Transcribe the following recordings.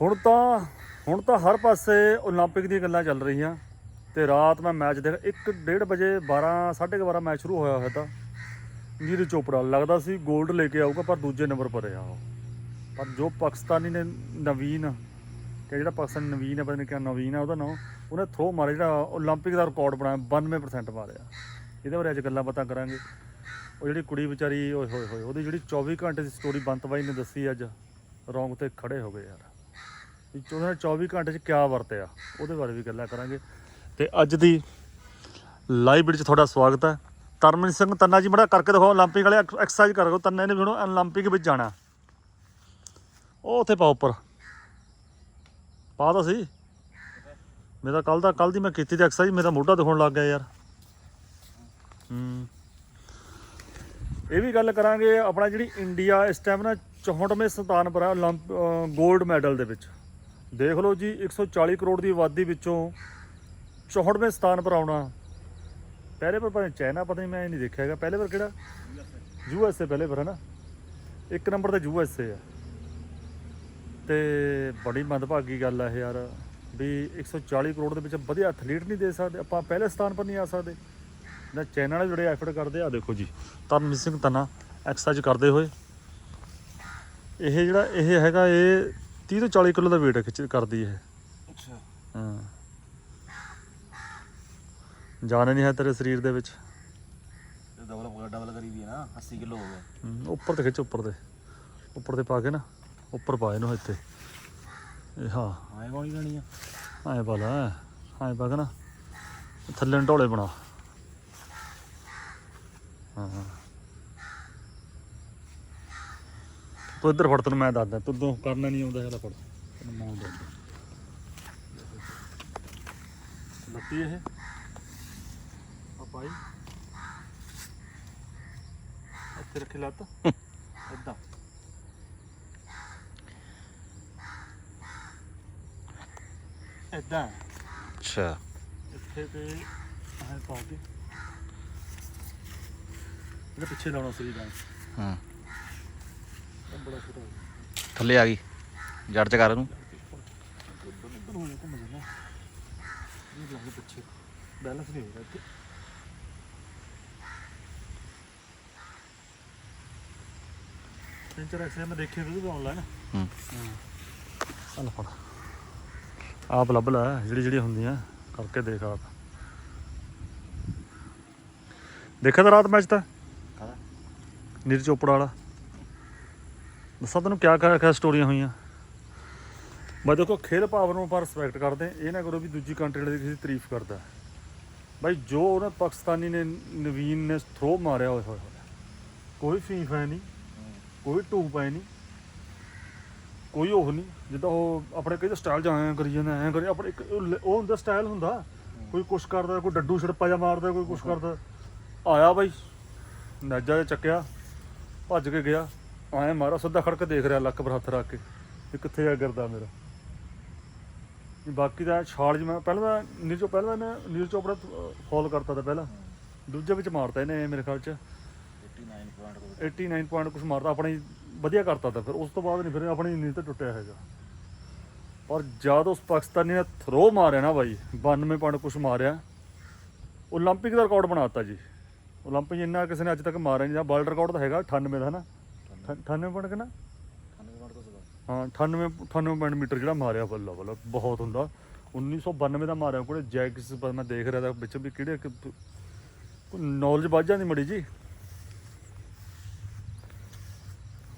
ਹੁਣ ਤਾਂ ਹੁਣ ਤਾਂ ਹਰ ਪਾਸੇ 올림픽 ਦੀਆਂ ਗੱਲਾਂ ਚੱਲ ਰਹੀਆਂ ਤੇ ਰਾਤ ਮੈਂ ਮੈਚ ਦੇਖ 1:30 ਵਜੇ 12 12:30 ਮੈਚ ਸ਼ੁਰੂ ਹੋਇਆ ਹੋਇਆ ਤਾਂ। ਨੀਰਜ ਚੋਪੜਾ, ਲੱਗਦਾ ਸੀ 골ਡ ਲੈ ਕੇ ਆਊਗਾ, ਪਰ ਦੂਜੇ ਨੰਬਰ ਪਰ ਰਿਹਾ ਉਹ। ਪਰ ਜੋ ਪਾਕਿਸਤਾਨੀ ਨੇ ਨਵੀਨ, ਕਿ ਜਿਹੜਾ ਪਾਕਿਸਤਾਨ ਨਵੀਨ ਹੈ, ਪਤਾ ਨੇ ਕਿਹਾ ਨਵੀਨ ਹੈ ਉਹਦਾ ਨਾਮ ਉਹਨੇ ਥਰੋ ਮਾਰੇ ਜਿਹੜਾ 올림픽 ਦਾ ਰਿਕਾਰਡ ਬਣਾਇਆ 92% ਮਾਰਿਆ। ਇਹਦੇ ਬਾਰੇ ਅੱਜ ਗੱਲਾਂ ਬਾਤਾਂ ਕਰਾਂਗੇ। ਉਹ ਜਿਹੜੀ ਕੁੜੀ ਵਿਚਾਰੀ, ਓਏ ਹੋਏ ਹੋਏ, ਉਹਦੀ ਜਿਹੜੀ 24 ਘੰਟੇ ਦੀ ਸਟੋਰੀ ਬੰਤ ਬਾਈ ਨੇ ਦੱਸੀ ਅੱਜ, ਰੌਂਗ ਤੇ ਖੜੇ ਹੋ ਗਏ ਯਾਰ। ਵੀ ਉਹਨਾਂ ਨੇ 24 ਘੰਟੇ 'ਚ ਕਿਆ ਵਰਤਿਆ ਉਹਦੇ ਬਾਰੇ ਵੀ ਗੱਲਾਂ ਕਰਾਂਗੇ। ਤੇ ਅੱਜ ਦੀ ਲਾਈਵ ਵਿੱਚ ਤੁਹਾਡਾ ਸਵਾਗਤ ਹੈ। ਤਰਮਨ ਸਿੰਘ ਤੰਨਾ ਜੀ, ਮੜਾ ਕਰਕੇ ਦਿਖਾਓ 올림픽 ਵਾਲੇ ਐਕਸਰਸਾਈਜ਼ ਕਰ ਕਰੋ ਤੰਨਾ ਨੇ ਵੀ ਹੁਣ 올림픽 ਵਿੱਚ ਜਾਣਾ। ਉਹ ਉੱਥੇ ਪਾ ਉੱਪਰ। ਪਾ ਤਾਂ ਸੀ ਮੇਰਾ ਕੱਲ ਦਾ ਕੱਲ ਦੀ ਮੈਂ ਕੀਤੀ ਤੇ ਐਕਸਰਸਾਈਜ਼ ਮੇਰਾ ਮੋਢਾ ਦਿਖਣ ਲੱਗ ਗਿਆ ਯਾਰ। ਇਹ ਵੀ ਗੱਲ ਕਰਾਂਗੇ ਆਪਣਾ ਜਿਹੜੀ ਇੰਡੀਆ ਇਸ ਟਾਈਮ ਨਾ 64ਵੇਂ ਸਥਾਨ ਪਰ ਹੈ 올림픽 ਗੋਲਡ ਮੈਡਲ ਦੇ ਵਿੱਚ। ਦੇਖ ਲਓ ਜੀ 140 ਕਰੋੜ ਦੀ ਆਬਾਦੀ ਵਿੱਚੋਂ 64ਵੇਂ ਸਥਾਨ ਪਰ ਆਉਣਾ। ਪਹਿਲੇ ਪਰ ਪਤਾ ਚਾਈਨਾ, ਪਤਾ ਨਹੀਂ, ਮੈਂ ਇਹ ਨਹੀਂ ਦੇਖਿਆ ਹੈਗਾ। ਪਹਿਲੇ ਪਰ ਕਿਹੜਾ? ਯੂ ਐਸ ਏ ਪਹਿਲੇ ਪਰ ਹੈ ਨਾ? ਇੱਕ ਨੰਬਰ ਤੇ ਯੂ ਐਸ ਏ ਆ। ਤੇ ਬੜੀ ਮੰਦਭਾਗੀ ਗੱਲ ਆ ਇਹ ਯਾਰ, ਵੀ 140 ਕਰੋੜ ਦੇ ਵਿੱਚ ਵਧੀਆ ਐਥਲੀਟ ਨਹੀਂ ਦੇ ਸਕਦੇ। ਆਪਾਂ ਪਹਿਲੇ ਸਥਾਨ ਪਰ ਨਹੀਂ ਆ ਸਕਦੇ। ਨਾ ਚਾਈਨਾ ਨਾਲ ਜਿਹੜੇ ਐਫਰਟ ਕਰਦੇ ਆ ਦੇਖੋ ਜੀ ਤਰਨਮੀਤ ਸਿੰਘ ਤਨਾ ਐਕਸਰਸਾਈਜ਼ ਕਰਦੇ ਹੋਏ। ਇਹ ਜਿਹੜਾ ਇਹ ਹੈਗਾ, ਇਹ 30 ਤੋਂ 40 ਕਿਲੋ ਦਾ weight ਖਿੱਚ ਕਰਦੀ ਇਹ। ਅੱਛਾ। ਹਾਂ। ਜਾਨ ਨਹੀਂ ਹੈ ਤੇਰੇ ਸਰੀਰ ਦੇ ਵਿੱਚ। ਡਬਲ ਡਬਲ ਕਰੀ ਹੈ ਨਾ 80 ਕਿਲੋ ਹੋ ਗਿਆ। ਹਮ, ਉੱਪਰ ਤੇ ਖਿੱਚ ਉੱਪਰ ਤੇ। ਉੱਪਰ ਤੇ ਪਾ ਕੇ ਨਾ ਉੱਪਰ ਪਾ ਇਹਨੂੰ ਇੱਥੇ। ਇਹ ਹਾਂ। ਆਏ ਕੌਣੀ ਲੈਣੀ ਆ। ਐਂ ਪਾ ਲੈ ਐਂ ਪਾ ਕੇ ਨਾ ਥੱਲੇ ਨੂੰ ਢੋਲੇ ਬਣਾ। ਹਾਂ ਹਾਂ। ਤੂੰ ਇੱਧਰ ਫੜ ਤੈਨੂੰ ਮੈਂ ਦੱਸਦਾ ਤੂੰ ਤੋਂ ਕਰਨਾ ਨਹੀਂ ਆਉਂਦਾ ਹੈਗਾ ਫੜ। ਤੈਨੂੰ ਮੈਂ ਦੱਸਦਾ। ਲੱਤੀ ਇਹ? ਆ ਪਾਈ ਇੱਥੇ ਰੱਖੀ ਲੱਤ। ਅੱਛਾ। ਇੱਥੇ ਤੇ ਆਹ ਪਾ ਕੇ। ਇਹਦੇ ਪਿੱਛੇ ਲਾਉਣਾ ਸੀ ਗਾਂ ਹਾਂ ਇਹ ਬੜਾ ਛੋਟਾ ਹੋ ਗਿਆ ਥੱਲੇ ਆ ਗਈ ਜੜ ਚ ਕਰ ਪਿੱਛੇ ਬੈਲੈਂਸ ਨਹੀਂ ਹੋ। ਰਿਹਾ ਇੱਥੇ ਤਿੰਨ ਚਾਰ ਐਕਸਰੇ ਮੈਂ ਦੇਖੇ ਵੀਡੀਓ ਆਨਲਾਈਨ ਹੂੰ ਚੱਲ ਫੜ। ਆਪ ਲੱਭ ਲੈ ਜਿਹੜੀ ਜਿਹੜੀ ਹੁੰਦੀਆਂ ਕਰਕੇ ਦੇਖ ਆਪ। ਦੇਖਿਆ ਤਾਂ ਰਾਤ ਮੈਚ ਤਾਂ? ਨੀਰ ਚੋਪੜਾ ਵਾਲਾ। ਦੱਸਾਂ ਤੈਨੂੰ ਕਿਆ ਕਿਆ ਕਿਆ ਸਟੋਰੀਆਂ ਹੋਈਆਂ? ਮੈਂ ਦੇਖੋ, ਖੇਲ ਭਾਵ ਨੂੰ ਆਪਾਂ ਰਿਸਪੈਕਟ ਕਰਦੇ ਇਹ ਨਾ ਕਰੋ ਵੀ ਦੂਜੀ ਕੰਟਰੀ ਦੀ ਕਿਸੇ ਤਾਰੀਫ ਕਰਦਾ ਬਾਈ ਜੋ ਉਹਨਾਂ ਪਾਕਿਸਤਾਨੀ ਨੇ, ਨਵੀਨ ਨੇ ਥਰੋ ਮਾਰਿਆ ਹੋਇਆ ਹੋਇਆ ਕੋਈ ਫੀਫ ਹੈ ਨਹੀਂ, ਕੋਈ ਟੂਪ ਹੈ ਨਹੀਂ, ਕੋਈ ਉਹ ਨਹੀਂ। ਜਿੱਦਾਂ ਉਹ ਆਪਣੇ ਕਿਹਦੇ ਸਟਾਈਲ ਜਾਂ ਐਂ ਕਰੀ ਜਾਂਦਾ, ਐਂ ਕਰੀ, ਆਪਣੇ ਇੱਕ ਉਹ ਹੁੰਦਾ ਸਟਾਈਲ ਹੁੰਦਾ। ਕੋਈ ਕੁਛ ਕਰਦਾ, ਕੋਈ ਡੱਡੂ ਛੜਪਾ ਜਾ ਮਾਰਦਾ, ਕੋਈ ਕੁਛ ਕਰਦਾ। ਆਇਆ ਬਾਈ, ਨਾਜਾ ਜਿਹਾ ਚੱਕਿਆ, ਭੱਜ ਕੇ ਗਿਆ। ਆਏ ਮਾਰਾ ਸਿੱਧਾ ਖੜ ਕੇ ਦੇਖ ਰਿਹਾ ਲੱਕ ਪਰ ਹੱਥ ਰੱਖ ਕੇ ਵੀ ਕਿੱਥੇ ਆ ਗਿਰਦਾ ਮੇਰਾ ਵੀ ਬਾਕੀ ਦਾ ਛਾਲ ਜਿਵੇਂ ਪਹਿਲਾਂ ਤਾਂ ਨੀਰਜ ਚੋ ਪਹਿਲਾਂ ਨੇ ਨੀਰਜ ਚੋਪੜਾ ਫਾਲ ਕਰਤਾ ਤਾਂ ਪਹਿਲਾਂ ਦੂਜੇ ਵਿੱਚ ਮਾਰਤਾ ਇਹਨੇ ਮੇਰੇ ਖਿਆਲ ਚ 89 ਪੁਆਇੰਟ 89 ਪੁਆਇੰਟ ਕੁਝ ਮਾਰਦਾ ਆਪਣੀ ਵਧੀਆ ਕਰਤਾ ਤਾਂ ਫਿਰ ਉਸ ਤੋਂ ਬਾਅਦ ਨਹੀਂ ਫਿਰ ਆਪਣੀ ਨੀਂਦ ਤੇ ਟੁੱਟਿਆ ਹੈਗਾ ਪਰ ਜਦ ਉਸ ਪਾਕਿਸਤਾਨੀ ਨੇ ਥਰੋ ਮਾਰਿਆ ਨਾ ਬਾਈ 92 ਪੁਆਇੰਟ ਕੁਝ ਮਾਰਿਆ 올림픽 ਦਾ ਰਿਕਾਰਡ ਬਣਾਤਾ ਜੀ 올림픽 ਇੰਨਾ ਕਿਸੇ ਨੇ ਅੱਜ ਤੱਕ ਮਾਰਿਆ ਨਹੀਂ ਵਰਲਡ ਰਿਕਾਰਡ ਤਾਂ ਹੈਗਾ 98 ਦਾ ਹਨਾ 98 ਪੁਆਇੰਟ ਕਿੰਨਾ? 98 ਪੁਆਇੰਟ ਤੋਂ ਸਵਾ। ਹਾਂ 98 98 ਪੁਆਇੰਟ ਮੀਟਰ ਜਿਹੜਾ ਮਾਰਿਆ ਬੱਲਾ ਬੱਲਾ ਬਹੁਤ ਹੁੰਦਾ। 1992 ਦਾ ਮਾਰਿਆ ਕੋਲੇ ਜੈਕਸ ਪਰ ਮੈਂ ਦੇਖ ਰਿਹਾ ਤਾਂ ਵਿੱਚ ਵੀ ਕਿਹੜੇ ਨੌਲੇਜ ਵੱਧ ਜਾਂਦੀ ਮੜੀ ਜੀ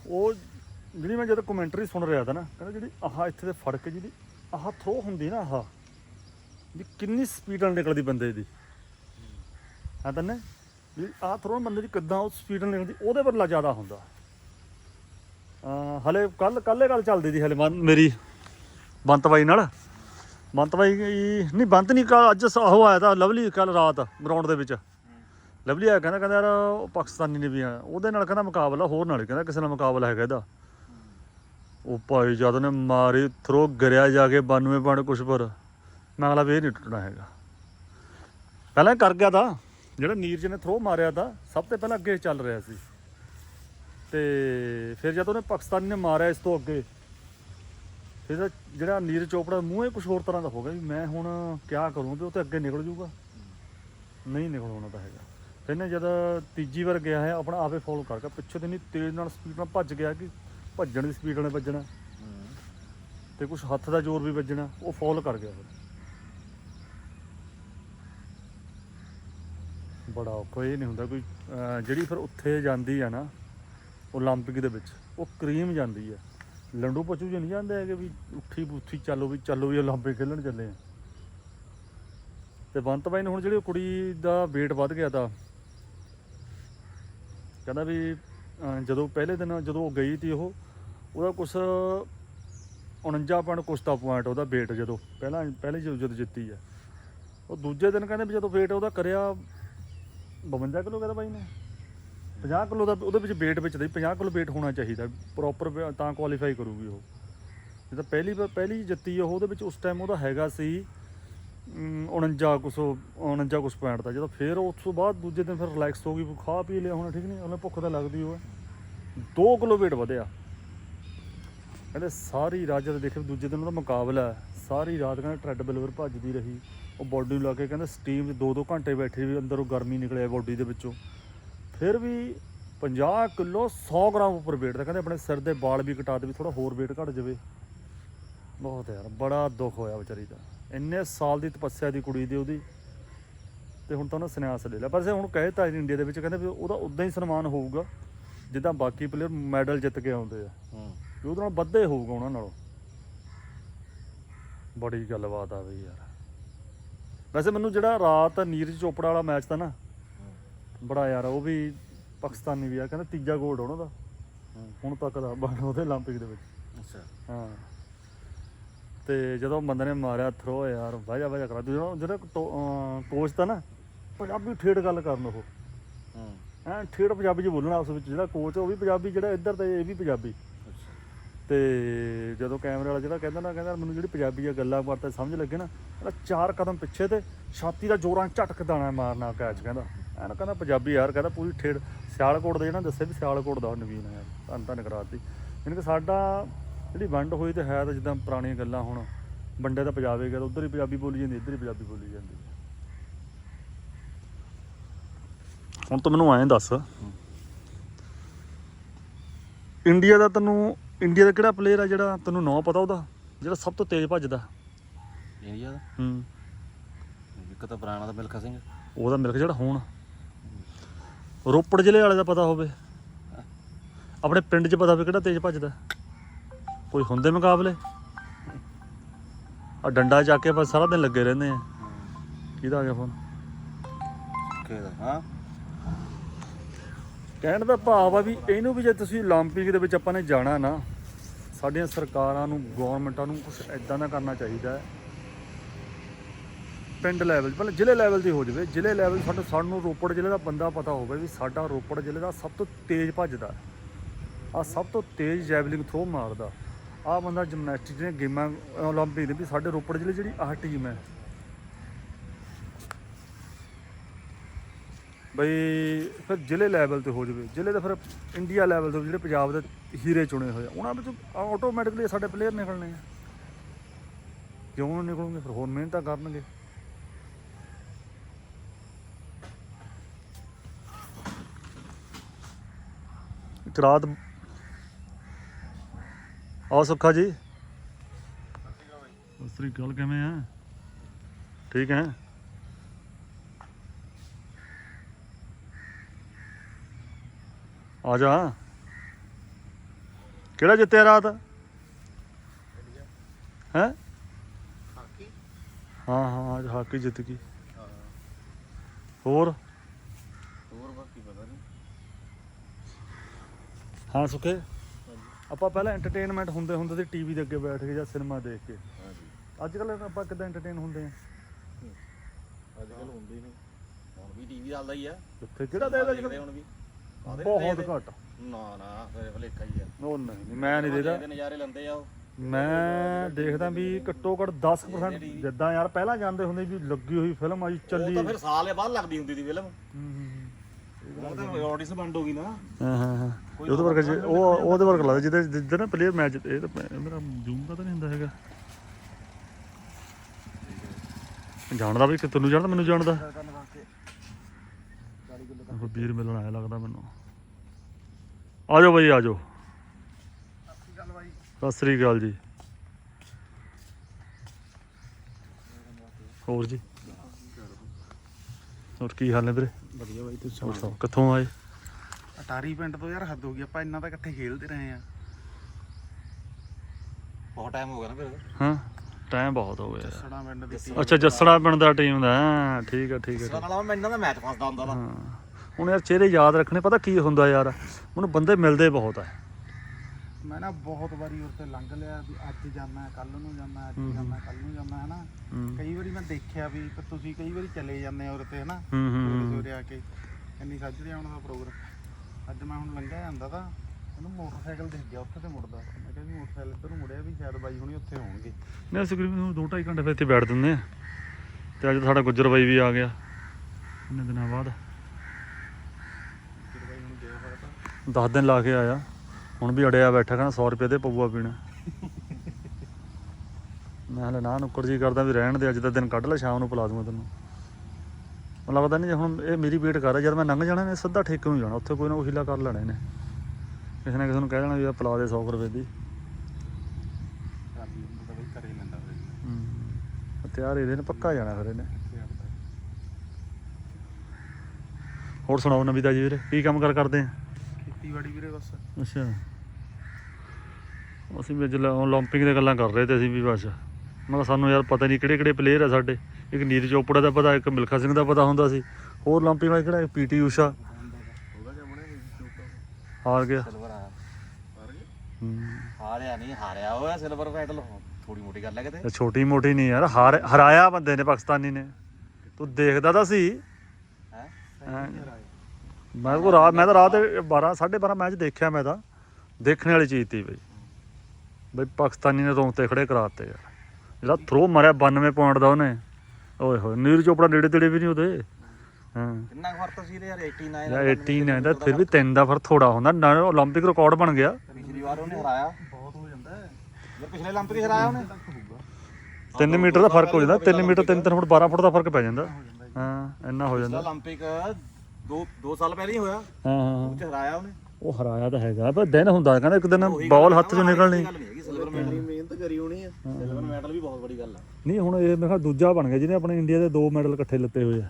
ਉਹ ਜਿਹੜੀ ਮੈਂ ਜਦ ਕਮੈਂਟਰੀ ਸੁਣ ਰਿਹਾ ਤਾਂ ਨਾ ਕਹਿੰਦਾ ਜਿਹੜੀ ਆਹ ਇੱਥੇ ਤੇ ਫੜ ਕੇ ਜਿਹੜੀ ਆਹ ਥਰੋ ਹੁੰਦੀ ਨਾ ਆਹ ਵੀ ਕਿੰਨੀ ਸਪੀਡ ਨਾਲ ਨਿਕਲਦੀ ਬੰਦੇ ਦੀ। ਹਾਂ ਤਾਂ ਨੇ ਵੀ ਆਹ ਥਰੋ ਬੰਦੇ ਦੀ ਕਿੱਦਾਂ ਉਹ ਸਪੀਡ ਨਾਲ ਨਿਕਲਦੀ ਉਹਦੇ ਪਰ ਲਾ ਜ਼ਿਆਦਾ ਹੁੰਦਾ। ਹਲੇ ਕੱਲ ਕੱਲੇ ਗੱਲ ਚੱਲਦੀ ਸੀ ਹਲੇ ਮਨ- ਮੇਰੀ ਬੰਤ ਬਾਈ ਨਾਲ। ਬੰਤ ਬਾਈ ਨਹੀਂ, ਬੰਤ ਨਹੀਂ ਕੱਲ ਅੱਜ ਉਹ ਆਇਆ ਤਾਂ ਲਵਲੀ ਕੱਲ ਰਾਤ ਗਰਾਊਂਡ ਦੇ ਵਿੱਚ। ਲਵਲੀ ਆਇਆ, ਕਹਿੰਦਾ ਕਹਿੰਦਾ ਯਾਰ, ਉਹ ਪਾਕਿਸਤਾਨੀ ਨੇ ਵੀ ਆ। ਉਹਦੇ ਨਾਲ ਕਹਿੰਦਾ ਮੁਕਾਬਲਾ, ਹੋਰ ਨਾਲ ਕਹਿੰਦਾ ਕਿਸੇ ਨਾਲ ਮੁਕਾਬਲਾ ਹੈਗਾ ਇਹਦਾ। ਉਹ ਭਾਈ ਜਦ ਨੇ ਮਾਰੀ ਥਰੋ ਗਿਰਿਆ ਜਾ ਕੇ 92 ਪੁਆਇੰਟ ਕੁਛ ਪਰ। ਮੈਂ ਅਗਲਾ ਵੀ ਇਹ ਨਹੀਂ ਟੁੱਟਣਾ ਹੈਗਾ। ਪਹਿਲਾਂ ਕਰ ਗਿਆ ਤਾਂ। ਜਿਹੜਾ ਨੀਰਜ ਨੇ ਥਰੋ ਮਾਰਿਆ ਤਾਂ, ਸਭ ਤੋਂ ਪਹਿਲਾਂ ਅੱਗੇ ਚੱਲ ਰਿਹਾ ਸੀ। ਤੇ ਫਿਰ ਜਦ ਉਹਨੇ ਪਾਕਿਸਤਾਨੀ ਨੇ ਮਾਰਿਆ ਇਸ ਤੋਂ ਅੱਗੇ, ਫਿਰ ਜਿਹੜਾ ਨੀਰਜ ਚੋਪੜਾ ਮੂੰਹ ਹੀ ਕੁਝ ਹੋਰ ਤਰ੍ਹਾਂ ਦਾ ਹੋ ਗਿਆ ਵੀ ਮੈਂ ਹੁਣ ਕਿਆ ਕਰੂੰ ਵੀ ਉਹ ਤੇ ਅੱਗੇ ਨਿਕਲ ਜੂਗਾ। ਨਹੀਂ ਨਿਕਲ ਹੋਣਾ ਤਾਂ ਹੈਗਾ। ਫਿਰ ਨੇ ਜਦ ਤੀਜੀ ਵਾਰ ਗਿਆ ਹੈ, ਆਪਣਾ ਆਪੇ ਫੋਲੋ ਕਰ ਗਿਆ। ਪਿੱਛੇ ਤੇ ਨਹੀਂ ਤੇਜ਼ ਨਾਲ ਸਪੀਡ ਨਾਲ ਭੱਜ ਗਿਆ ਕਿ ਭੱਜਣ ਦੀ ਸਪੀਡ ਨਾਲ ਵੱਜਣਾ। ਹੂੰ ਤੇ ਕੁਝ ਹੱਥ ਦਾ ਜ਼ੋਰ ਵੀ ਵੱਜਣਾ, ਉਹ ਫੋਲ ਕਰ ਗਿਆ ਫਿਰ। ਬੜਾ ਔਖਾ, ਇਹ ਨਹੀਂ ਹੁੰਦਾ ਕੋਈ ਜਿਹੜੀ ਫਿਰ ਉੱਥੇ ਜਾਂਦੀ ਆ ਨਾ 올림픽 ਦੇ ਵਿੱਚ ਉਹ ਕਰੀਮ ਜਾਂਦੀ ਆ ਲੰਡੂ ਪਚੂ ਜੀ ਨਹੀਂ ਜਾਂਦੇ ਹੈਗੇ ਵੀ ਉੱਠੀ ਬੁੱਥੀ ਚੱਲੋ ਵੀ ਚੱਲੋ ਵੀ 올림픽 ਖੇਲਣ ਚੱਲੇ ਆ ਤੇ ਬੰਤ ਬਾਈ ਨੇ ਹੁਣ ਜਿਹੜੀ ਉਹ ਕੁੜੀ ਦਾ weight ਵੱਧ ਗਿਆ ਤਾਂ ਕਹਿੰਦਾ ਵੀ ਅਹ ਜਦੋਂ ਪਹਿਲੇ ਦਿਨ ਜਦੋਂ ਉਹ ਗਈ ਤੀ ਉਹ ਉਹਦਾ ਕੁਛ 49 ਪੁਆਇੰਟ ਕੁਛ ਦਾ ਪੁਆਇੰਟ ਉਹਦਾ weight ਜਦੋਂ ਪਹਿਲਾਂ ਪਹਿਲੇ ਜਦੋਂ ਜਦੋਂ ਜਿੱਤੀ ਆ ਉਹ ਦੂਜੇ ਦਿਨ ਕਹਿੰਦੇ ਵੀ ਜਦੋਂ weight ਉਹਦਾ ਕਰਿਆ 52 ਕਿਲੋ ਕਹਿੰਦਾ ਬਾਈ ਨੇ 50 ਕਿਲੋ ਦਾ ਉਹਦੇ ਵਿੱਚ weight ਵਿੱਚ ਦੀ 50 ਕਿਲੋ weight ਹੋਣਾ ਚਾਹੀਦਾ ਪ੍ਰੋਪਰ ਤਾਂ ਕੁਆਲੀਫਾਈ ਕਰੂਗੀ ਉਹ। ਜਿੱਦਾਂ ਪਹਿਲੀ ਵਾਰ ਪਹਿਲੀ ਜਿੱਤੀ ਉਹ ਉਹਦੇ ਵਿੱਚ ਉਸ ਟਾਈਮ ਉਹਦਾ ਹੈਗਾ ਸੀ ਅਮ, 49 ਕੁਛ 49 ਕੁਛ ਪੁਆਇੰਟ ਦਾ। ਜਦੋਂ ਫਿਰ ਉਸ ਤੋਂ ਬਾਅਦ ਦੂਜੇ ਦਿਨ ਫਿਰ ਰਿਲੈਕਸ ਹੋ ਗਈ ਖਾ ਪੀ ਲਿਆ ਹੁਣ ਠੀਕ ਨਹੀਂ ਉਹਨੇ ਭੁੱਖ ਤਾਂ ਲੱਗਦੀ ਹੋਵੇ। 2 ਕਿਲੋ weight ਵਧਿਆ। ਕਹਿੰਦੇ ਸਾਰੀ ਰਾਤ ਜਦ ਦੇਖੇ ਵੀ ਦੂਜੇ ਦਿਨ ਉਹਦਾ ਮੁਕਾਬਲਾ ਸਾਰੀ ਰਾਤ ਕਹਿੰਦੇ ਟ੍ਰੈਡਮਿਲ ਪਰ ਭੱਜਦੀ ਰਹੀ। ਉਹ ਬਾਡੀ ਨੂੰ ਲਾ ਕੇ ਕਹਿੰਦੇ ਸਟੀਮ 'ਚ 2-2 ਘੰਟੇ ਬੈਠੀ ਵੀ ਅੰਦਰੋਂ ਗਰਮੀ ਨਿਕਲਿਆ ਬਾਡੀ ਦੇ ਵਿੱਚੋਂ। ਫਿਰ ਵੀ 50 ਕਿਲੋ 100 ਗ੍ਰਾਮ ਉੱਪਰ weight ਦਾ। ਕਹਿੰਦੇ ਆਪਣੇ ਸਿਰ ਦੇ ਵਾਲ ਵੀ ਕਟਾ ਦੇ ਵੀ ਥੋੜਾ ਹੋਰ weight ਘਟ ਜਾਵੇ। ਬਹੁਤ ਯਾਰ ਬੜਾ ਦੁੱਖ ਹੋਇਆ ਵਿਚਾਰੀ ਦਾ। ਇੰਨੇ ਸਾਲ ਦੀ ਤਪੱਸਿਆ ਦੀ ਕੁੜੀ ਦੀ ਉਹਦੀ। ਤੇ ਹੁਣ ਤਾਂ ਉਹਨੇ ਸੰਨਿਆਸ ਲੈ ਲਿਆ। ਪਰ ਜੇ ਹੁਣ ਕਹੇ ਤਾਂ ਇੰਡੀਆ ਦੇ ਵਿੱਚ ਕਹਿੰਦੇ ਵੀ ਉਹਦਾ ਉਦਾਂ ਹੀ ਸਨਮਾਨ ਹੋਊਗਾ ਜਿੱਦਾਂ ਬਾਕੀ ਪਲੇਅਰ ਮੈਡਲ ਜਿੱਤ ਕੇ ਆਉਂਦੇ ਆ। ਹੂੰ। ਵੀ ਉਹਦੇ ਨਾਲ ਵੱਧੇ ਹੋਊਗਾ ਉਹਨਾਂ ਨਾਲੋਂ। ਬੜੀ ਗੱਲਬਾਤ ਆ ਬਈ ਯਾਰ। ਵੈਸੇ ਮੈਨੂੰ ਜਿਹੜਾ ਰਾਤ ਨੀਰਜ ਚੋਪੜਾ ਵਾਲਾ ਮੈਚ ਤਾਂ ਨਾ ਬੜਾ ਯਾਰ ਉਹ ਵੀ ਪਾਕਿਸਤਾਨੀ ਵੀ ਆ ਕਹਿੰਦਾ ਤੀਜਾ ਗੋਲਡ ਉਹਨਾਂ ਦਾ ਹੂੰ ਹੁਣ ਤੱਕ ਦਾ ਬਣ ਉਹਦੇ 올림픽 ਦੇ ਵਿੱਚ ਅੱਛਾ ਹਾਂ ਤੇ ਜਦੋਂ ਬੰਦੇ ਨੇ ਮਾਰਿਆ ਥਰੋ ਯਾਰ ਵਾਜਾ ਵਾਜਾ ਕਰਾ ਦੂਜਾ ਜਿਹੜਾ ਕੋਚ ਤਾਂ ਨਾ ਪੰਜਾਬੀ ਠੇੜ ਗੱਲ ਕਰਨ ਉਹ ਹੂੰ ਐਂ ਠੇੜ ਪੰਜਾਬੀ ਚ ਬੋਲਣਾ ਉਸ ਵਿੱਚ ਜਿਹੜਾ ਕੋਚ ਉਹ ਵੀ ਪੰਜਾਬੀ ਜਿਹੜਾ ਇੱਧਰ ਤੇ ਇਹ ਵੀ ਪੰਜਾਬੀ ਅੱਛਾ ਤੇ ਜਦੋਂ ਕੈਮਰੇ ਵਾਲਾ ਜਿਹੜਾ ਕਹਿੰਦਾ ਨਾ ਕਹਿੰਦਾ ਮੈਨੂੰ ਜਿਹੜੀ ਪੰਜਾਬੀ ਆ ਗੱਲਾਂ ਬਾਤਾਂ ਸਮਝ ਲੱਗੇ ਨਾ ਕਹਿੰਦਾ ਚਾਰ ਕਦਮ ਪਿੱਛੇ ਤੇ ਛਾਤੀ ਦਾ ਜੋਰਾਂ ਝਟਕ ਦਾਣਾ ਮਾਰਨਾ ਕੈਚ ਕਹਿੰਦਾ ਐਨ ਕਹਿੰਦਾ ਪੰਜਾਬੀ ਯਾਰ ਕਹਿੰਦਾ ਪੂਰੀ ਠੇੜ ਸਿਆਲਕੋਟ ਦੇ ਜਿਹੜਾ ਦੱਸਿਆ ਵੀ ਸਿਆਲਕੋਟ ਦਾ ਉਹ ਨਵੀਨ ਹੈ ਧੰਨ ਧੰਨ ਕਰਾਤੀ। ਯਾਨੀ ਕਿ ਸਾਡਾ ਜਿਹੜੀ ਵੰਡ ਹੋਈ ਤੇ ਹੈ ਤਾਂ ਜਿੱਦਾਂ ਪੁਰਾਣੀਆਂ ਗੱਲਾਂ ਹੁਣ ਵੰਡੇ ਤਾਂ ਪੰਜਾਬੀ ਗਿਆ ਉਧਰ ਹੀ ਪੰਜਾਬੀ ਬੋਲੀ ਜਾਂਦੀ ਇੱਧਰ ਹੀ ਪੰਜਾਬੀ ਬੋਲੀ ਜਾਂਦੀ। ਹੁਣ ਤੂੰ ਮੈਨੂੰ ਐਂ ਦੱਸ। ਇੰਡੀਆ ਦਾ ਤੈਨੂੰ ਇੰਡੀਆ ਦਾ ਕਿਹੜਾ ਪਲੇਅਰ ਆ ਜਿਹੜਾ ਤੈਨੂੰ ਨਾਂ ਪਤਾ ਉਹਦਾ ਜਿਹੜਾ ਸਭ ਤੋਂ ਤੇਜ਼ ਭੱਜਦਾ? ਇੰਡੀਆ ਦਾ? ਹੂੰ। ਇੱਕ ਤਾਂ ਪੁਰਾਣਾ ਦਾ ਮਿਲਖਾ ਸਿੰਘ। ਉਹਦਾ ਮਿਲਕ ਜਿਹੜਾ ਹੁਣ। ਰੋਪੜ ਜ਼ਿਲ੍ਹੇ ਵਾਲੇ ਦਾ ਪਤਾ ਹੋਵੇ ਆਪਣੇ ਪਿੰਡ 'ਚ ਪਤਾ ਹੋਵੇ ਕਿਹੜਾ ਤੇਜ਼ ਭੱਜਦਾ ਕੋਈ ਹੁੰਦੇ ਮੁਕਾਬਲੇ ਆ ਡੰਡਾ ਚੱਕ ਕੇ ਬਸ ਸਾਰਾ ਦਿਨ ਲੱਗੇ ਰਹਿੰਦੇ ਆ ਕਿਹਦਾ ਆ ਗਿਆ ਫੋਨ ਕਿਹਦਾ ਹਾਂ ਕਹਿਣ ਦਾ ਭਾਵ ਆ ਵੀ ਇਹਨੂੰ ਵੀ ਜੇ ਤੁਸੀਂ 올림픽 ਦੇ ਵਿੱਚ ਆਪਾਂ ਨੇ ਜਾਣਾ ਨਾ ਸਾਡੀਆਂ ਸਰਕਾਰਾਂ ਨੂੰ ਗਵਰਨਮੈਂਟਾਂ ਨੂੰ ਕੁਝ ਐਦਾਂ ਦਾ ਕਰਨਾ ਚਾਹੀਦਾ ਹੈ ਪਿੰਡ ਲੈਵਲ ਪਹਿਲਾਂ ਜ਼ਿਲ੍ਹੇ ਲੈਵਲ ਤੇ ਹੋ ਜਾਵੇ ਜ਼ਿਲ੍ਹੇ ਲੈਵਲ ਸਾਨੂੰ ਸਾਨੂੰ ਰੋਪੜ ਜ਼ਿਲ੍ਹੇ ਦਾ ਬੰਦਾ ਪਤਾ ਹੋਵੇ ਵੀ ਸਾਡਾ ਰੋਪੜ ਜ਼ਿਲ੍ਹੇ ਦਾ ਸਭ ਤੋਂ ਤੇਜ਼ ਭੱਜਦਾ ਆ ਸਭ ਤੋਂ ਤੇਜ਼ ਜੈਵਲਿੰਗ ਥਰੋ ਮਾਰਦਾ ਆ ਬੰਦਾ ਜਿਮਨੈਸਟਿਕ ਦੀਆਂ ਗੇਮਾਂ 올림픽 ਦੇ ਵੀ ਸਾਡੇ ਰੋਪੜ ਜ਼ਿਲ੍ਹੇ ਜਿਹੜੀ ਆਹ ਟੀਮ ਹੈ ਬਈ ਫਿਰ ਜ਼ਿਲ੍ਹੇ ਲੈਵਲ ਤੇ ਹੋ ਜਾਵੇ ਜ਼ਿਲ੍ਹੇ ਦਾ ਫਿਰ ਇੰਡੀਆ ਲੈਵਲ ਤੇ ਜਿਹੜੇ ਪੰਜਾਬ ਦੇ ਹੀਰੇ ਚੁਣੇ ਹੋਏ ਆ ਉਹਨਾਂ ਵਿੱਚ ਆਟੋਮੈਟਿਕਲੀ ਸਾਡੇ ਪਲੇਅਰ ਨਿਕਲਣੇ ਆ ਕਿਉਂ ਨਹੀਂ ਨਿਕਲਣਗੇ ਫਿਰ ਹੋਰ ਮਿਹਨਤਾਂ ਕਰਨਗੇ ਇੱਕ ਰਾਤ ਆਓ ਸੁੱਖਾ ਜੀ। ਸਤਿ ਸ੍ਰੀ ਅਕਾਲ ਕਿਵੇਂ ਆ? ਠੀਕ ਹੈ। ਆ ਜਾ। ਕਿਹੜਾ ਜਿੱਤਿਆ ਰਾਤ? ਹੈ? ਹਾਕੀ। ਹਾਂ ਹਾਂ ਅੱਜ ਹਾਕੀ ਜਿੱਤ ਗਈ। ਹੋਰ ਬਾਕੀ ਪਤਾ ਨਹੀਂ ਹਾਂ ਸੁਖੇ? ਆਪਾਂ ਪਹਿਲਾਂ ਐਂਟਰਟੇਨਮੈਂਟ ਹੁੰਦੇ ਹੁੰਦੇ ਤੇ ਟੀਵੀ ਦੇ ਅੱਗੇ ਬੈਠ ਕੇ ਜਾਂ ਸਿਨੇਮਾ ਦੇਖ ਕੇ। ਹਾਂਜੀ। ਅੱਜ ਕੱਲ੍ਹ ਆਪਾਂ ਕਿੱਦਾਂ ਐਂਟਰਟੇਨ ਹੁੰਦੇ ਆ? ਅੱਜ ਕੱਲ ਹੁੰਦੀ ਨਹੀਂ ਹੁਣ ਵੀ ਟੀਵੀ ਚੱਲਦਾ ਹੀ ਆ। ਕਿੱਥੇ ਕਿਹੜਾ ਦੇਖਦਾ ਅੱਜ ਹੁਣ ਵੀ? ਬਹੁਤ? ਘੱਟ। ਨਾ ਨਾ ਫਿਰ ਭਲੇਖਾ ਹੀ ਆ। ਉਹ ਨਹੀਂ ਨਹੀਂ, ਮੈਂ ਨਹੀਂ ਦੇਖਦਾ। ਨਜ਼ਾਰੇ ਲੈਂਦੇ ਆ ਉਹ। ਮੈਂ ਦੇਖਦਾ ਵੀ ਘੱਟੋ ਘੱਟ 10% ਜਿੱਦਾਂ ਯਾਰ ਪਹਿਲਾਂ ਜਾਂਦੇ ਹੁੰਦੇ ਵੀ ਲੱਗੀ ਹੋਈ ਫਿਲਮ ਆਈ ਉਹ ਚੱਲੀ। ਤਾਂ ਫਿਰ ਸਾਲ ਬਾਅਦ ਲੱਗਦੀ ਹੁੰਦੀ ਦੀ ਫਿਲਮ ਹੂੰ, ਹੂੰ, ਹੂੰ। ਉਹ ਤਾਂ ਆਡੀਸ ਬੰਦ ਹੋ ਗਈ ਨਾ। ਹਾਂ ਹਾਂ ਹਾਂ। ਉਹਦੇ ਵਰਗਾ ਜੇ- ਉਹ ਉਹਦੇ ਵਰਗਾ ਲੱਗਦਾ ਜਿਹਦੇ ਜਿੱਦਾਂ ਨਾ ਪਲੇਅਰ ਮੈਚ ਇਹ ਤਾਂ ਮੈਂ- ਮੇਰਾ ਜੂਮ ਦਾ ਤਾਂ ਨਹੀਂ ਹੁੰਦਾ ਹੈਗਾ। ਜਾਣਦਾ ਵੀ ਕਿ ਤੈਨੂੰ ਜਾਣਦਾ ਮੈਨੂੰ ਜਾਣਦਾ। ਕਰਨ ਵਾਸਤੇ 40 ਕਿਲੋ ਉਹ ਵੀਰ ਮਿਲਣ ਆਇਆ ਲੱਗਦਾ ਮੈਨੂੰ। ਆ ਜਾਓ ਬਾਈ ਆ ਜਾਓ। ਗੱਲ ਬਾਈ ਸਤਿ ਸ੍ਰੀ ਅਕਾਲ ਜੀ। ਹੋਰ ਜੀ। ਹੋਰ ਕੀ ਹਾਲ ਨੇ ਵੀਰੇ? ਵਧੀਆ ਬਾਈ ਤੁਸੀਂ ਹੋਰ ਸੁਣਾਓ? ਕਿੱਥੋਂ ਆਏ? ਅਟਾਰੀ ਪਿੰਡ ਤੋਂ ਯਾਰ ਹੱਦ ਹੋ ਗਈ ਆਪਾਂ ਇੰਨਾ ਤਾਂ ਇਕੱਠੇ ਖੇਲਦੇ ਰਹੇ ਆ ਬਹੁਤ ਟਾਈਮ ਹੋ ਗਿਆ ਨਾ ਫਿਰ। ਹਾਂ ਟਾਈਮ ਬਹੁਤ ਹੋ ਗਿਆ ਸੜਾ ਪਿੰਡ ਦੀ ਟੀਮ ਅੱਛਾ ਜੱਸੜਾ ਪਿੰਡ ਦਾ ਟੀਮ ਦਾ ਹਾਂ, ਠੀਕ ਆ ਠੀਕ ਆ ਸਰਾ ਨਾਲ ਮੈਂ ਇਹਨਾਂ ਦਾ ਮੈਚ ਫਸਦਾ ਹੁੰਦਾ ਨਾ ਹਾਂ। ਹੁਣ ਯਾਰ ਚਿਹਰੇ ਯਾਦ ਰੱਖਣੇ ਪਤਾ ਕੀ ਹੁੰਦਾ ਯਾਰ? ਹੁਣ ਬੰਦੇ ਮਿਲਦੇ ਬਹੁਤ ਆ। ਮੈਂ ਨਾ ਬਹੁਤ ਵਾਰੀ ਉੱਤੇ ਲੰਘ ਲਿਆ ਵੀ ਅੱਜ ਜਾਣਾ ਕੱਲ ਨੂੰ ਜਾਣਾ ਅੱਜ ਜਾਣਾ ਕੱਲ ਨੂੰ ਜਾਣਾ ਹਨਾ? ਕਈ ਵਾਰੀ ਮੈਂ ਦੇਖਿਆ ਵੀ ਕਿ ਤੁਸੀਂ ਕਈ ਵਾਰੀ ਚਲੇ ਜਾਂਦੇ ਹੋ ਤੇ ਹਨਾ? ਸਵੇਰੇ ਆ ਕੇ। ਇੰਨੀ ਸੱਜਰੇ ਆਉਣ ਦਾ ਪ੍ਰੋਗਰਾਮ। ਅੱਜ ਮੈਂ ਹੁਣ ਲੰਘਿਆ ਜਾਂਦਾ ਤਾਂ ਉਹਨੂੰ ਮੋਟਰਸਾਈਕਲ ਦਿਖ ਗਿਆ ਉੱਥੇ ਤੇ ਮੁੜਦਾ। ਮੈਂ ਕਿਹਾ ਵੀ ਮੋਟਰਸਾਈਕਲ ਇੱਧਰ ਨੂੰ ਮੁੜਿਆ ਵੀ ਸ਼ਾਇਦ ਬਾਈ ਹੁਣੀ ਉੱਥੇ ਹੋਣਗੇ। ਨਹੀਂ ਸਕਰੀਨ ਨੂੰ 2.5 ਘੰਟੇ ਫਿਰ ਇੱਥੇ ਬੈਠ ਦਿੰਦੇ ਆ। ਤੇ ਅੱਜ ਸਾਡਾ ਗੁੱਜਰ ਬਾਈ ਵੀ ਆ ਗਿਆ। ਇੰਨੇ ਦਿਨਾਂ ਬਾਅਦ। ਫਿਰ ਬਾਈ ਹੁਣ ਗਿਆ ਹੋਇਆ ਤਾਂ। 10 ਦਿਨ ਲਾ ਕੇ ਆਇਆ। ਹੁਣ ਵੀ ਅੜਿਆ ਬੈਠਾ ਕਹਿੰਦਾ 100 ਰੁਪਏ ਦੇ ਪਊਆ ਪੀਣਾ। ਮੈਂ ਹਲੇ ਨਾ ਨੁੱਕਰ ਜੀ ਕਰਦਾ ਵੀ ਰਹਿਣ ਦੇ ਅੱਜ ਦਾ ਦਿਨ ਕੱਢ ਲੈ ਸ਼ਾਮ ਨੂੰ ਪਿਲਾ ਦੂੰਗਾ ਤੈਨੂੰ। ਮੈਨੂੰ ਲੱਗਦਾ ਨਹੀਂ ਜੇ ਹੁਣ ਇਹ ਮੇਰੀ ਵੇਟ ਕਰ ਰਿਹਾ ਜਦ ਮੈਂ ਲੰਘ ਜਾਣਾ ਨੇ ਸਿੱਧਾ ਠੇਕੇ ਨੂੰ ਜਾਣਾ ਉੱਥੇ ਕੋਈ ਨਾ ਕੋਈ ਹੀਲਾ ਕਰ ਲੈਣਾ ਇਹਨੇ। ਕਿਸੇ ਨਾ ਕਿਸੇ ਨੂੰ ਕਹਿ ਦੇਣਾ ਵੀ ਆ ਪਿਲਾ ਦੇ 100 ਰੁਪਏ ਦੀ। ਤਿਆਰ ਇਹਦੇ ਨੇ ਪੱਕਾ ਜਾਣਾ ਫਿਰ ਇਹਨੇ। ਹੋਰ ਸੁਣਾਓ ਨਵੀਂ ਤਾਜੀ ਵੀਰੇ ਕੀ ਕੰਮ ਕਰ ਕਰਦੇ ਆ? ਖੇਤੀਬਾੜੀ ਵੀਰੇ ਬਸ ਅੱਛਾ ਅਸੀਂ ਵੀ ਅੱਜ 올림픽 ਦੀਆਂ ਗੱਲਾਂ ਕਰ ਰਹੇ ਤੇ ਅਸੀਂ ਵੀ ਬਸ ਮੈਂ ਕਿਹਾ ਸਾਨੂੰ ਯਾਰ ਪਤਾ ਨਹੀਂ ਕਿਹੜੇ ਕਿਹੜੇ ਪਲੇਅਰ ਆ ਸਾਡੇ ਇੱਕ ਨੀਰਜ ਚੋਪੜਾ ਦਾ ਪਤਾ ਇੱਕ ਮਿਲਖਾ ਸਿੰਘ ਦਾ ਪਤਾ ਹੁੰਦਾ ਸੀ ਹੋਰ 올림픽 ਵਿੱਚ ਕਿਹੜਾ ਪੀਟੀ ਊਸ਼ਾ ਉਹਦਾ ਜਿਹਾ ਬਣਿਆ ਹਾਰ ਗਿਆ ਸਿਲਵਰ ਆ ਪਰ ਹੂੰ। ਹਾਰਿਆ ਨਹੀਂ ਹਾਰਿਆ ਹੋਇਆ ਸਿਲਵਰ ਮੈਡਲ ਥੋੜੀ ਮੋਟੀ ਗੱਲ ਹੈ ਕਿਤੇ ਇਹ ਛੋਟੀ ਮੋਟੀ ਨਹੀਂ ਯਾਰ ਹਾਰ ਹਰਾਇਆ ਬੰਦੇ ਨੇ ਪਾਕਿਸਤਾਨੀ ਨੇ ਤੂੰ ਦੇਖਦਾ ਤਾਂ ਸੀ ਹੈ ਹੈਂ। ਮੈਂ ਕੋ ਰਾਤ ਮੈਂ ਤਾਂ ਰਾਤ 12 12:30 ਮੈਚ ਦੇਖਿਆ ਮੈਂ ਤਾਂ ਦੇਖਣ ਵਾਲੀ ਚੀਜ਼ ਤੀ ਬਈ ਬਈ ਪਾਕਿਸਤਾਨੀ ਨੇ ਰੌਂਤੇ ਖੜੇ ਕਰਾਤੇ ਯਾਰ ਜਿਹੜਾ ਥਰੋ ਮਾਰਿਆ 92 ਪੁਆਇੰਟ ਦਾ ਉਹਨੇ ਓਏ ਹੋਏ ਨੀਰ ਚੋਪੜਾ ਨੇੜੇ ਤੇੜੇ ਵੀ ਨਹੀਂ ਉਹਦੇ ਹਾਂ ਕਿੰਨਾ ਕੁ ਫਰਕ ਸੀ ਇਹਦੇ ਯਾਰ 89 ਯਾਰ 18 ਦਾ ਫਿਰ ਵੀ ਤਿੰਨ ਦਾ ਫਰਕ ਥੋੜਾ ਹੁੰਦਾ ਨਾ 올림픽 ਰਿਕਾਰਡ ਬਣ ਗਿਆ ਪਿਛਲੀ ਵਾਰ ਉਹਨੇ ਹਰਾਇਆ ਬਹੁਤ ਹੋ ਜਾਂਦਾ ਹੈ ਯਾਰ ਪਿਛਲੇ 올림픽 ਹਰਾਇਆ ਉਹਨੇ ਤੱਕ ਹੋਊਗਾ 3 ਮੀਟਰ ਦਾ ਫਰਕ ਹੋ ਜਾਂਦਾ 3 ਮੀਟਰ 3 3 ਫੁੱਟ 12 ਫੁੱਟ ਦਾ ਫਰਕ ਪੈ ਜਾਂਦਾ ਹਾਂ ਇੰਨਾ ਹੋ ਪਿਛਲਾ ਜਾਂਦਾ 올림픽 ਦੋ ਦੋ ਸਾਲ ਪਹਿਲਾਂ ਹੀ ਹੋਇਆ ਹਾਂ ਹਾਂ ਉਹ ਚ ਹਰਾਇਆ ਉਹਨੇ ਉਹ ਹਰਾਇਆ ਤਾਂ ਹੈਗਾ ਪਰ ਦਿਨ ਹੁੰਦਾ ਕਹਿੰਦਾ ਇੱਕ ਦਿਨ ਬਾਲ ਹੱਥ 'ਚੋਂ ਨਿਕਲਣੀ ਗੱਲ ਨਹੀਂ ਹੈਗੀ ਸਿਲਵਰ ਮੈਡਲ ਮਿਹਨਤ ਕਰੀ ਹੋਣੀ ਆ ਸਿਲਵਰ ਮੈਡਲ ਵੀ ਬਹੁਤ ਬੜੀ ਗੱਲ ਆ ਨਹੀਂ ਹੁਣ ਇਹ ਮੈਂ ਕਿਹਾ ਦੂਜਾ ਬਣ ਗਿਆ ਜਿਹਨੇ ਆਪਣੇ ਇੰਡੀਆ ਦੇ ਦੋ ਮੈਡਲ ਇਕੱਠੇ ਲੱਤੇ ਹੋਏ ਆ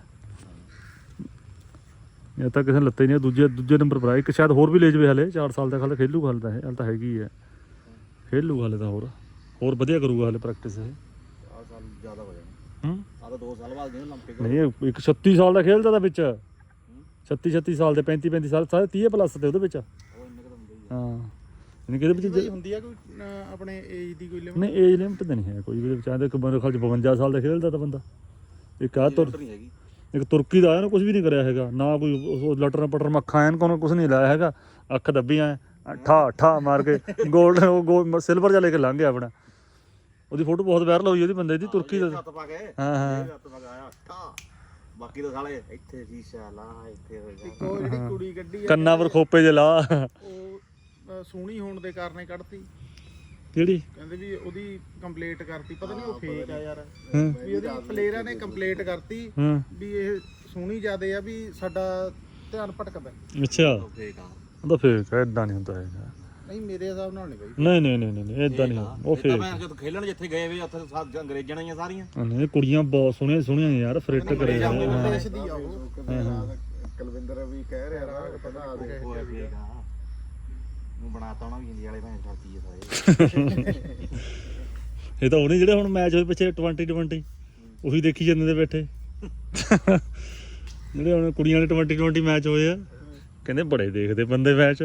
ਇਹ ਤਾਂ ਕਿਸੇ ਨੇ ਲੱਤੇ ਨਹੀਂ ਆ, ਦੂਜੇ ਦੂਜੇ ਨੰਬਰ ਪਰ ਆ ਇੱਕ ਸ਼ਾਇਦ ਹੋਰ ਵੀ ਲੈ ਜਵੇ ਹਲੇ 4 ਸਾਲ ਦਾ ਹਾਲੇ ਖੇਲੂਗਾ ਹਾਲੇ ਤਾਂ ਇਹ ਹਾਲੇ ਤਾਂ ਹੈਗੀ ਹੈ ਖੇਲੂਗਾ ਹਾਲੇ ਤਾਂ ਹੋਰ ਹੋਰ ਵਧੀਆ ਕਰੂਗਾ ਹਾਲੇ ਪ੍ਰੈਕਟਿਸ ਇਹ ਆ ਸਾਲ ਜ਼ਿਆਦਾ ਹੋ ਜਾਣਾ ਹੂੰ ਆ ਤਾਂ 2 ਸਾਲ ਬਾਅਦ ਗਏ 올림픽 ਨਹੀਂ ਇਹ ਇੱਕ 36 ਸਾਲ ਦਾ ਖੇਲਦਾ ਤਾਂ ਵਿੱਚ 36 36 ਸਾਲ ਦੇ 35 35 ਸਾਲ ਸਾਰੇ 30 ਪਲੱਸ ਤੇ ਉਹਦੇ ਵਿੱਚ। ਉਹ ਇੰਨੇ ਕਦਮ ਦੇ ਹਾਂ ਯਾਨੀ ਕਿ ਇਹਦੇ ਵਿੱਚ ਜੇ- ਹੁੰਦੀ ਆ ਕੋਈ ਆਪਣੇ ਏਜ ਦੀ ਕੋਈ ਲਿਮਟ ਨਹੀਂ ਏਜ ਲਿਮਟ ਤਾਂ ਨਹੀਂ ਹੈ ਕੋਈ। ਵੀ ਚਾਹਦੇ ਇੱਕ ਬੰਦੇ ਖਾਲ 52 ਸਾਲ ਦਾ ਖੇਲਦਾ ਤਾਂ ਬੰਦਾ। ਇੱਕ ਆ ਤੁਰ ਨਹੀਂ ਹੈਗੀ। ਇੱਕ ਤੁਰਕੀ ਦਾ ਆਇਆ ਨਾ ਕੁਝ ਵੀ ਨਹੀਂ ਕਰਿਆ ਹੈਗਾ। ਨਾ ਕੋਈ ਉਹ ਲਟਰ ਪਟਰ ਮੱਖਾਂ ਐਨ ਕੋਨ ਕੁਝ ਨਹੀਂ ਲਾਇਆ ਹੈਗਾ। ਅੱਖ ਦੱਬੀਆਂ ਠਾ ਠਾ ਮਾਰ ਕੇ 골ਡ ਉਹ ਸਿਲਵਰ ਜਿਹਾ ਲੈ ਕੇ ਲੰਘ ਗਿਆ ਆਪਣਾ। ਉਹਦੀ ਫੋਟੋ ਬਹੁਤ ਵਾਇਰਲ ਹੋਈ ਉਹਦੀ ਬੰਦੇ ਦੀ ਤੁਰਕੀ ਦਾ। ਹੱਥ ਪਾ ਕੇ। ਹਾਂ ਹਾਂ। ਬਾਕੀ ਤਾਂ ਸਾਲੇ ਇੱਥੇ ਸ਼ੀਸ਼ਾ ਲਾ ਇੱਥੇ ਹੋ ਇੱਕ ਉਹ ਜਿਹੜੀ ਕੁੜੀ ਕੱਢੀ ਆ। ਕੰਨਾਂ ਪਰ ਖੋਪੇ ਜੇ ਲਾ। ਉਹ ਅਹ, ਸੋਹਣੀ ਹੋਣ ਦੇ ਕਾਰਨ ਹੀ ਕੱਢਤੀ। ਕਿਹੜੀ? ਕਹਿੰਦੇ ਵੀ ਉਹਦੀ ਕੰਪਲੀਟ ਕਰਤੀ ਪਤਾ ਨਹੀਂ ਉਹ ਫੇਕ ਆ ਯਾਰ। ਹਾਂ। ਵੀ ਉਹਦੀ ਪਲੇਅਰਾਂ ਨੇ ਕੰਪਲੀਟ ਕਰਤੀ ਹਾਂ। ਵੀ ਇਹ ਸੋਹਣੀ ਜ਼ਿਆਦੇ ਆ ਵੀ ਸਾਡਾ ਧਿਆਨ ਭਟਕਦਾ। ਅੱਛਾ। ਫੇਕ ਆ। ਉਹ ਤਾਂ ਫੇਕ ਇਦਾਂ ਨਹੀਂ ਹੁੰਦਾ ਹੈਗਾ। ਨਹੀਂ ਮੇਰੇ ਹਿਸਾਬ ਨਾਲ ਨਹੀਂ ਬਈ। ਨਹੀਂ ਨਹੀਂ ਨਹੀਂ ਨਹੀਂ ਇਦਾਂ ਨਹੀਂ। ਉਹ ਫੇਕ ਮੈਂ ਜਦੋਂ ਖੇਲਣ ਜਿੱਥੇ ਗਏ ਵੀ ਉੱਥੇ ਸਭ ਅੰਗਰੇਜ਼ਾਂ ਨੇ ਸਾਰੀਆਂ। ਨਹੀਂ ਕੁੜੀਆਂ ਬਹੁਤ ਸੋਹਣੀਆਂ ਸੋਹਣੀਆਂ ਯਾਰ ਫਰਿੱਟ ਕਰੇ ਦੀ ਉਹ। ਕੁਲਵਿੰਦਰ ਵੀ ਕਹਿ ਰਿਹਾ ਨਾ ਪਤਾ ਆ। ਦੇ ਨੂੰ ਬਣਾਤਾ ਉਹਨਾਂ ਵੀ ਇੰਡੀਆ ਵਾਲੇ ਭੈਣ ਛਾਤੀ ਆ ਸਾਰੇ। ਇਹ ਤਾਂ ਉਹਨੇ ਜਿਹੜੇ ਹੁਣ ਮੈਚ ਹੋਏ ਪਿੱਛੇ 20 20 ਉਹੀ ਦੇਖੀ ਜਾਂਦੇ ਤੇ ਬੈਠੇ। ਜਿਹੜੇ ਹੁਣ ਕੁੜੀਆਂ ਦੇ 20 20 ਮੈਚ ਹੋਏ ਆ ਕਹਿੰਦੇ ਬੜੇ ਦੇਖਦੇ ਬੰਦੇ ਮੈਚ।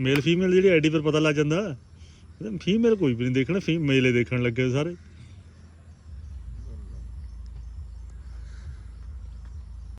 ਮੇਲ ਫੀਮੇਲ ਜਿਹੜੀ ਆਈਡੀ ਪਰ ਪਤਾ ਲੱਗ ਜਾਂਦਾ। ਫੀਮੇਲ ਕੋਈ ਵੀ ਨਹੀਂ ਦੇਖਣਾ, ਫੀ, ਮੇਲੇ ਦੇਖਣ ਲੱਗੇ ਸਾਰੇ।